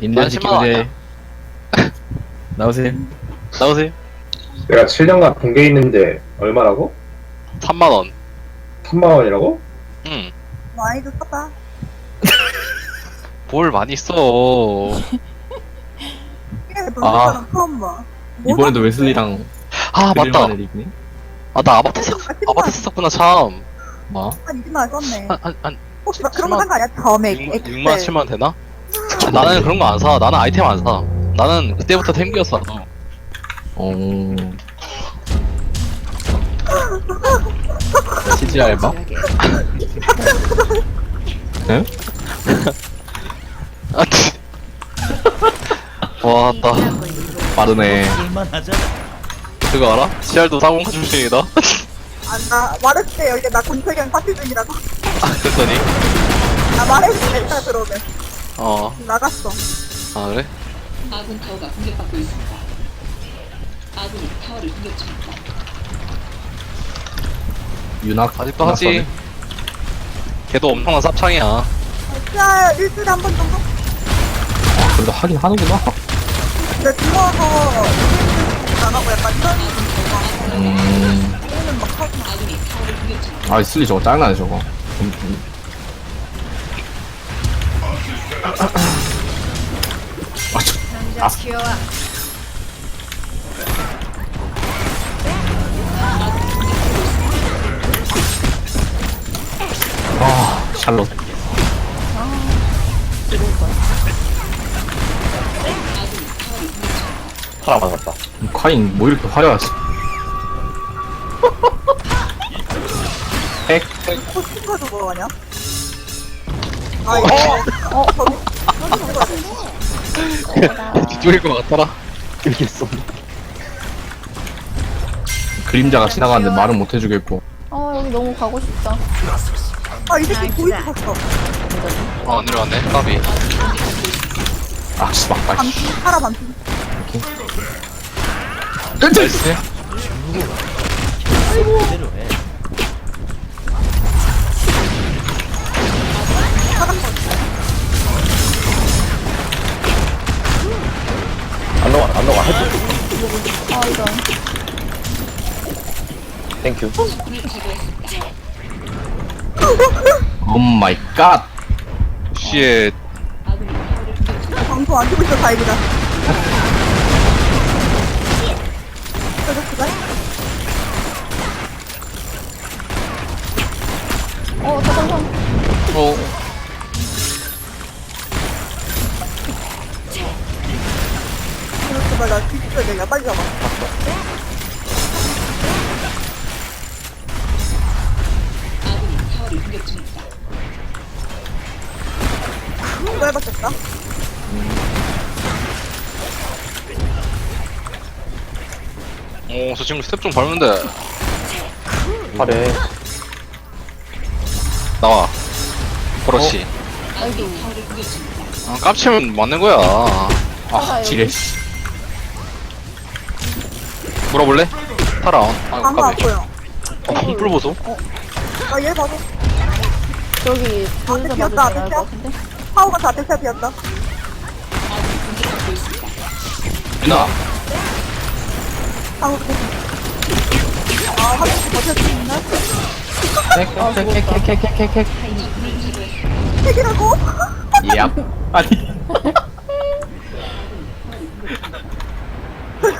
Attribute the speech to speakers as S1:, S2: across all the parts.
S1: 인디언
S2: 난 10만 원
S1: 나오세요
S2: 나오세요.
S3: 내가 7년간 본게 있는데 얼마라고?
S2: 3만 원.
S3: 3만 원이라고?
S2: 응.
S4: 많이도 샀다.
S2: 뭘 많이 써.
S4: 이게
S1: 아.
S4: 너는 처음 봐. 뭐
S1: 이번에도 웨슬리랑
S2: 아, 맞다.
S1: 그릴만을 입네
S2: 아, 나 아바타, 샀, 아바타 샀었구나, 참.
S1: 뭐?
S4: 한 20만 원 썼네.
S2: 한, 한, 한
S4: 혹시 막 그런 거산 거 아니야? 처음에
S2: 6만, 6만 7만 되나? 아, 나는 그런 거 안 사. 나는 아이템 안 사. 나는 그때부터 템기였어.
S1: 어... CG 알바? 응?
S2: 아, 치. 와, 나,
S1: 빠르네
S2: 그거 알아? CR도 사공카 출신이다?
S4: 아, 나 말했지. 여기 나 군태경 파티 중이라고.
S2: 아, 그랬더니,
S4: 나 말했지. 내가 들어오면.
S2: 어,
S4: 나갔어.
S2: 아, 그래?
S5: 아군 타워가 공격받고 있습니다. 아군이 타워를 공격 중입니다.
S1: 윤학
S2: 아직도 하지. 걔도 엄청난 쌉창이야.
S4: 진짜 일주일에 한 번 정도?
S1: 아, 그래도 하긴 하는구나
S4: 근데 들어와서 안 하고 약간 이런
S1: 음...
S4: 거는 막 하고.
S5: 아군이 타워를 공격 중입니다.
S1: 아 슬리 저거 짜증나네 저거 음, 음. 아, 아, 샬롯.
S2: 사람 맞았다.
S1: 카인 뭐 이렇게 화려하지? 핵?
S4: 저거 뭐 하냐? 아, 이거. 어, 거
S2: 뒤쪽일 것 같더라.
S1: 그림자가 지나가는데 말은 못 해주겠고.
S6: 어 여기 너무 가고 싶다.
S4: 아, 이 새끼 보이스 봤어.
S2: 아, 내려왔네. 까비.
S1: 아, 씨, 막다. 씨.
S4: 반피, 파라 반피.
S2: 나이스.
S7: 안 녹아, 안 녹아. 해줘.
S6: 아 이런.
S7: 땡큐.
S1: 오 마이 갓.
S2: 쉣.
S4: 방송 안 키고 있어 다행이다. 저거 그거?
S6: 어 잠깐만.
S2: 어,
S4: 야, 빨리 잡아. 이거 해봤겠다.
S2: 오, 저 친구 스텝 좀 밟는데.
S7: 팔에.
S2: 나와. 그렇지.
S5: 중입니다.
S2: 아, 깝치면 맞는 거야.
S1: 아, 지뢰, 씨.
S2: 물어볼래? 타라. 아,
S4: 방금
S2: 까비.
S4: 아파요.
S2: 어, 뿔 보소.
S4: 아, 얘 봐도.
S6: 저기 둘이서
S4: 비었다.
S6: 것 같은데.
S4: 파워가 다 대차 비었다.
S2: 유나.
S4: 방금. 아, 한 번씩 버텨주는데?
S1: 캐캐캐캐캐캐캐.
S4: 핵이라고?
S1: 얍. 아니.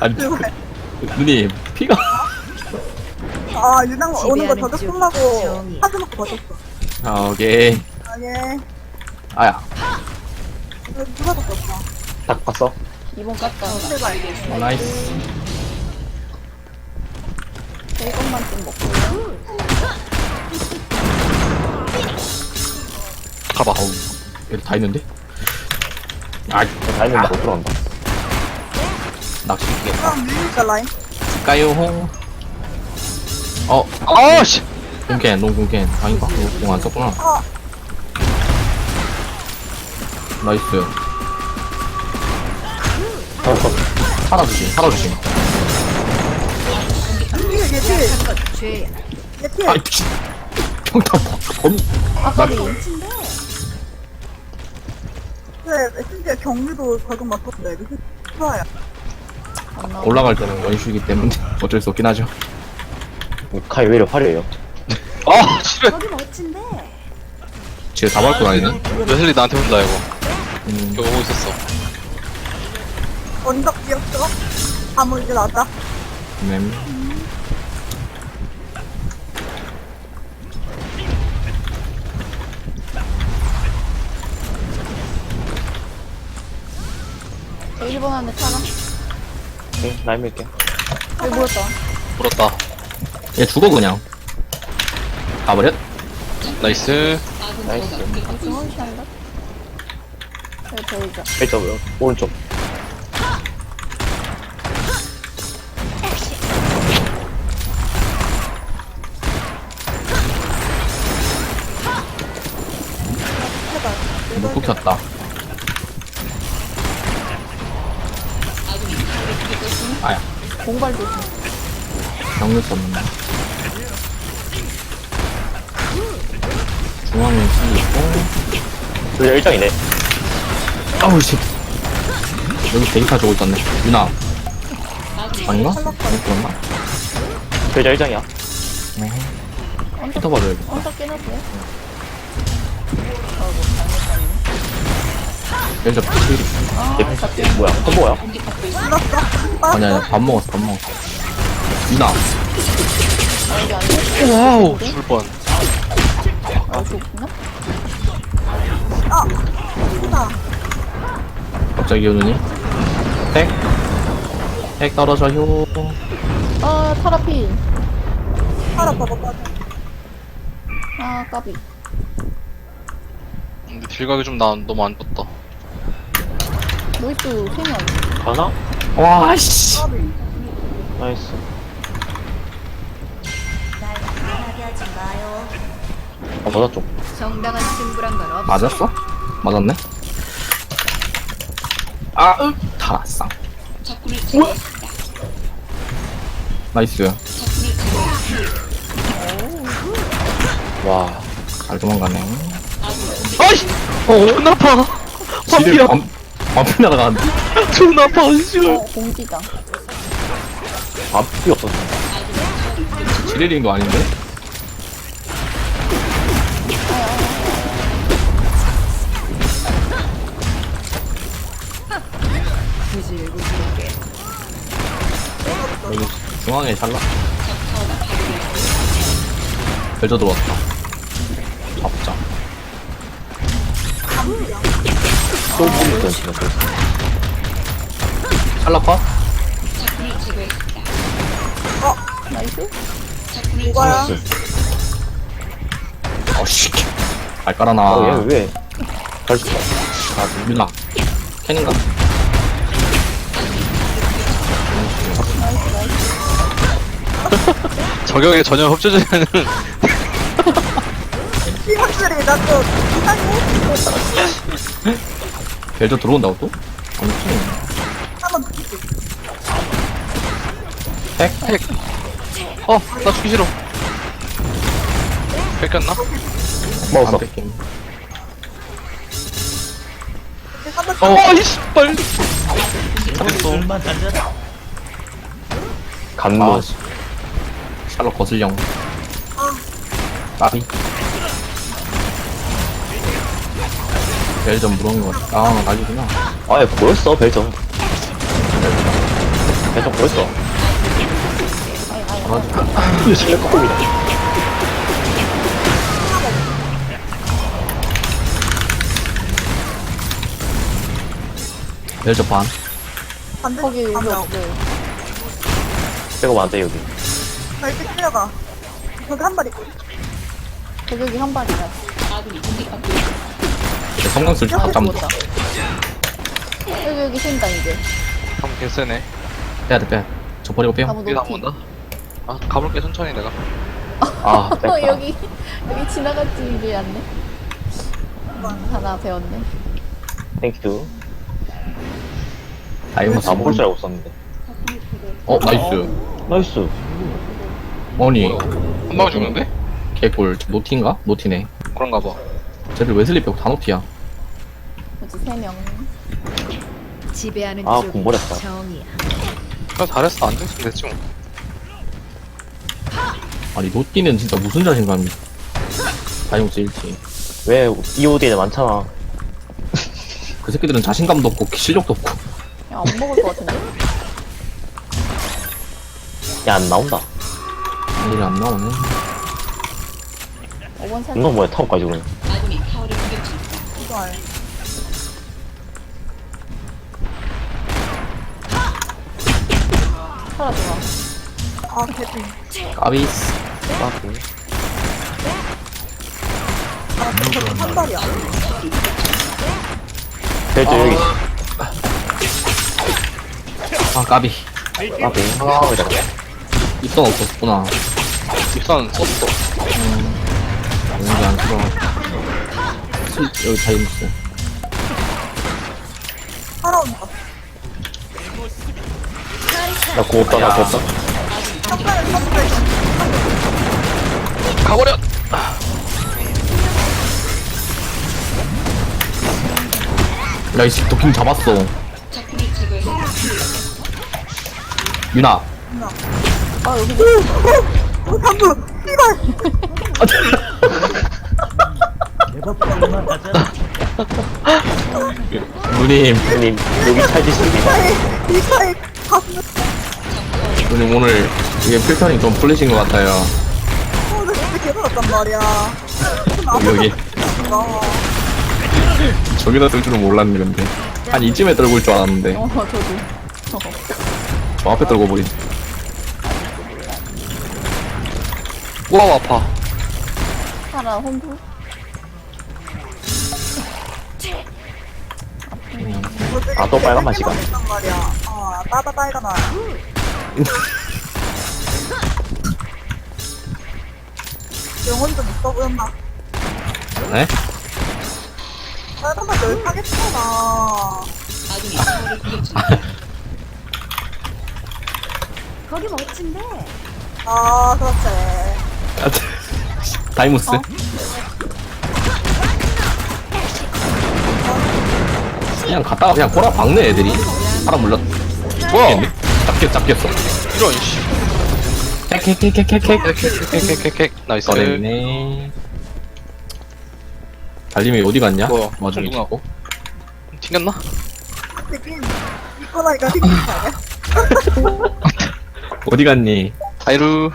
S1: 아니,
S4: 제발.
S1: 누님, 피가.
S4: 아, 유당 오는 거 저격 끝나고 하드 먹고 버텼어.
S1: 아, 오케이.
S4: 아, 예.
S1: 아야.
S4: 누가 버텼어?
S7: 딱 봤어?
S6: 이번 깠다.
S4: 제발.
S1: 어, 나이스.
S6: 이것만 좀 먹고.
S2: 가봐.
S1: 어우, 여기 다 있는데? 아,
S7: 다 했는데 못 들어간다.
S1: 낚시.
S4: 그럼 밀리니까 라인.
S1: 가요, 홍. 어,
S2: 아, 씨.
S1: 공캔, 농공캔. 아닌가? 공안 썼구나.
S4: 아,
S1: 나이스.
S7: 어,
S1: 살아주심.
S4: 뒤에, 얘 뒤에. 얘 뒤에.
S1: 아이, 씨. 평타 범.
S4: 네, 심지어 경유도 적응 맞췄는데, 이거 좋아요.
S1: 올라갈 때는 원슈이기 때문에 어쩔 수 없긴 하죠.
S7: 카이 왜 이렇게 화려해요?
S2: 아 싫어
S4: 저기 멋진데?
S1: 지금 다 밟고 다니네.
S2: 웨슬리 나한테 온다 이거
S1: 음,
S2: 이거 오고 있었어
S4: 언덕 뛰었어? 아무 이제 나왔다.
S1: 네.
S6: 저 1번 안에 타라.
S7: 오케이, 라인 밀게.
S6: 여기 모였다.
S2: 물었다
S1: 얘 죽어 그냥. 가버렸?
S2: 나이스
S7: 나이스.
S5: 타워가 공격받고
S6: 중앙
S5: 있습니다.
S6: 시간인가? 여기 보이자.
S7: 왼쪽, 오른쪽.
S1: 이거 꾹혔다.
S5: 아군이 타워를 공격받고 있습니다.
S6: 공발 조심.
S1: 경력 썼는다. 중앙에 C 있고.
S7: 여기 일장이네.
S1: 아우 씨. 여기 데이터 주고 있었네. 유나. 아닌가? 잘못 들었나?
S7: 여기 일장이야.
S1: 네. 히터 봐줘야겠다.
S6: 언덕 깨놨어요?
S1: 벨저 피치.
S7: 얘, 얘 뭐야?
S5: 있습니다.
S4: 죽었어?
S1: 아니 아니 밥 먹었어 밥 먹었어. 유나.
S6: 아?
S2: 와우 죽을 뻔
S6: 아, 죽었나?
S4: 아, 죽다.
S1: 갑자기 오느니? 핵. 핵 떨어져 효.
S6: 아, 타라필.
S4: 살아, 봐봐, 봐봐.
S6: 아, 까비.
S2: 근데 딜각이 좀 나, 너무 안 떴다
S6: 노이스 세명
S7: 가나?
S1: 와 씨.
S7: 나이스. 아, 좀.
S5: 정당한 승부란 건 없.
S1: 맞았어? 맞았네. 아, 으, 타라쌍.
S5: 적군을 제거했습니다.
S1: 나이스.
S7: 와.
S1: 잘 도망가네.
S2: 아이씨 어 존나 아파
S1: 지뢰 밤피 날아가는데.
S2: 존나 아파 씨발
S6: 어, 공지다.
S7: 앞이 없었어.
S1: 지뢰린 거 아닌데? 여기 중앙에 잘라. 별저 들어왔다. 찰라 컷?
S5: 적군을 제거했습니다.
S6: 나이스?
S4: 뭐야?
S1: 어씨. 발 깔아놔.
S7: 어, 얘 왜? 갈 수가.
S1: 아, 유나. 캔인가?
S2: 저격에 전혀 흡조되는
S4: 이 확실히 나또 이상해.
S1: 별저 들어온다고 또? 아니지.
S4: 한번 붙이지.
S2: 어나 죽기 싫어 뺏겼나?
S7: 먹었어.
S1: 안 뺏김.
S4: 한번
S2: 어 이씨 빨리.
S1: 아, 씨. 샬롯 거슬령. 까비. 별점 물어온 거 같아. 아, 낙이구나.
S7: 아, 얘 보였어, 벨점. 벨점 보였어. 이거 실력 꺾고이다.
S1: 별점 반.
S4: 반대
S6: 거기 여기
S4: 가면
S6: 없어요.
S7: 빼고 안 돼, 여기.
S4: 나 이렇게 끌려가. 저기 한 발 있고.
S6: 저격이 한 발이야.
S5: 아군이 공격받고 있습니다.
S1: 내 성능 쓸때
S6: 아,
S1: 잡
S6: 죽었다. 여기, 여기 쉰다, 이제.
S2: 한번 개쎄네
S1: 빼야 돼, 빼야 돼. 저 버리고 빼요.
S6: 높이.
S2: 나온다 아 가볼게 천천히 내가
S7: 아,
S6: 어,
S7: 뺐다.
S6: 여기, 여기 지나갔지, 않네. 하나 배웠네.
S7: 땡큐. 아, 볼줄 알고 썼는데.
S1: 어, 나이스.
S7: 나이스.
S1: 아니,
S2: 한 방에 죽는데?
S1: 개꿀. 노티인가? 노티네.
S2: 그런가 봐
S1: 쟤들 웨슬리 빼고 다 노티야.
S6: 어쨌든 3명.
S8: 지배하는
S7: 아,
S8: 쪽이
S7: 공부했다.
S8: 정이야.
S2: 그냥 잘했어 안 됐으면 됐지 뭐
S1: 아니 노띠는 진짜 무슨 자신감이 다이모스 1팀
S7: 왜 EOD에 많잖아.
S1: 그 새끼들은 자신감도 없고 실력도 없고
S6: 야, 안 먹을 것 같은데?
S7: 야, 안 나온다.
S1: 일이 안 나오네
S6: 5번 살짝
S7: 이건 뭐야,
S5: 공격 중입니다.
S4: 이걸.
S6: 사라져가.
S4: 아, 개피.
S1: 까비스
S7: 아,
S4: 아, 저거 한 발이야.
S7: 벨트 여기 있어.
S1: 아 까비
S7: 아, 네. 아, 왜 저래.
S1: 입성 없었구나
S2: 입산 썼어
S1: 여기 안 들어 스- 여기 다이모스
S7: 나 고맙다, 나 고맙다.
S2: 가버려
S1: 야이씨 도킹 잡았어. 유나
S6: 아, 여기
S4: 어, 간부! 이발!
S1: 누님
S7: 형님, 여기 찾으십니다.
S4: 이 사이 가슴
S1: 누님 오늘 이게 필터링 좀 풀리신 것 같아요
S4: 어, 나 진짜 개받았단 말이야.
S1: 여기 저기다 쓸 줄은 몰랐네 근데 한 이쯤에 올줄 알았는데
S6: 어, 저도. 어.
S1: 저 앞에 떨고 버린
S2: 우와 아파
S6: 하나 홈부.
S7: 아, 또 빨간 맛이가.
S4: 있단 말이야. 어, 따다 빨간아. 영혼 좀 있어 보였나?
S1: 네?
S5: 공격 중입니다.
S8: 거기 멋진데.
S4: 아, 그렇지.
S1: 다이모스
S6: 어?
S1: 그냥 갔다가 그냥 보라 박네 애들이 사람 물렸
S2: 뭐야
S1: 잡겠 잡겠어
S2: 이런 씨
S1: 캐캐캐캐캐
S2: 나이스
S1: 꺼냈네 달림이 어디 갔냐?
S2: 뭐야?
S1: 와중에. 있고
S2: 튕겼나?
S4: 느낌. 이거라니까 생긴 거 아니야?
S1: 어디 갔니?
S2: 하이루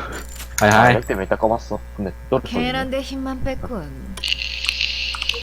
S7: 아,
S1: 하이하이
S7: 역대 몇대 꺼봤어. 근데 또
S8: 계란대 힘만 뺐군.